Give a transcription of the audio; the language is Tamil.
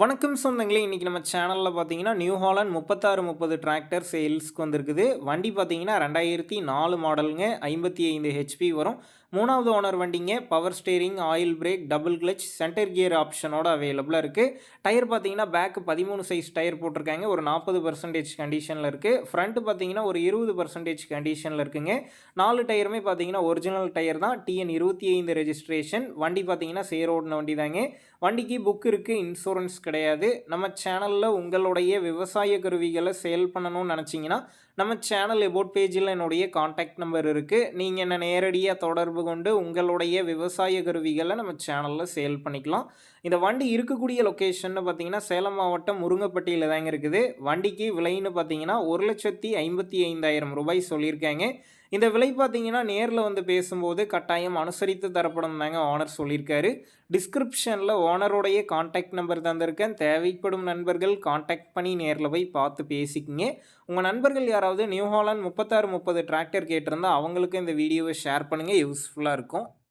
வணக்கம் சொந்தங்களே இன்றைக்கி நம்ம சேனலில் பார்த்தீங்கன்னா நியூ ஹாலண்ட் முப்பத்தாறு முப்பது டிராக்டர் சேல்ஸ்க்கு வந்திருக்குது. வண்டி பார்த்தீங்கன்னா ரெண்டாயிரத்தி நாலு மாடலுங்க ஐம்பத்தி ஐந்து ஹெச்பி வரும். மூணாவது ஓனர் வண்டிங்க power steering oil brake double clutch centre gear ஆப்ஷனோட அவைலபிளாக இருக்குது டயர் பார்த்தீங்கன்னா பேக்கு பதிமூணு சைஸ் டயர் போட்டிருக்காங்க. ஒரு நாற்பது பர்சன்டேஜ் கண்டிஷனில் இருக்குது ஃப்ரண்ட்டு பார்த்தீங்கன்னா ஒரு இருபது பர்சன்டேஜ் கண்டிஷனில் இருக்குங்க. நாலு டயருமே பார்த்தீங்கன்னா ஒரிஜினல் டயர் தான். டிஎன் இருபத்தி ஐந்து ரெஜிஸ்ட்ரேஷன் வண்டி பார்த்தீங்கன்னா சேரோடின வண்டி தாங்க. வண்டிக்கு புக் இருக்குது இன்சூரன்ஸ் கிடையாது. நம்ம சேனலில் உங்களுடைய விவசாய கருவிகளை சேல் பண்ணணும்னு நினச்சிங்கன்னா நம்ம சேனல் எபோட் பேஜில் என்னுடைய காண்டாக்ட் நம்பர் இருக்குது நீங்கள் என்ன நேரடியாக தொடர்பு கொண்டு உங்களுடைய விவசாய கருவிகளை நம்ம சேனலில் சேல் பண்ணிக்கலாம். இந்த வண்டி இருக்கக்கூடிய லொக்கேஷன் பார்த்தீங்கன்னா சேலம் மாவட்டம் முருங்கப்பட்டியில் தாங்க இருக்குது. வண்டிக்கு விலைன்னு பார்த்தீங்கன்னா ஒரு லட்சத்தி ஐம்பத்தி ஐந்தாயிரம் ரூபாய் சொல்லியிருக்காங்க. இந்த விலை பார்த்தீங்கன்னா நேரில் வந்து பேசும்போது கட்டாயம் அனுசரித்து தரப்படும் தாங்க ஓனர் சொல்லியிருக்காரு. டிஸ்கிரிப்ஷனில் ஓனருடைய காண்டாக்ட் நம்பர் தந்திருக்கேன். தேவைப்படும் நண்பர்கள் காண்டாக்ட் பண்ணி நேரில் போய் பார்த்து பேசிக்கிங்க. உங்கள் நண்பர்கள் யாராவது நியூ ஹாலாண்ட் முப்பத்தாறு முப்பது டிராக்டர் கேட்டிருந்தால் அவங்களுக்கு இந்த வீடியோவை ஷேர் பண்ணுங்கள் யூஸ்ஃபுல்லாக இருக்கும்.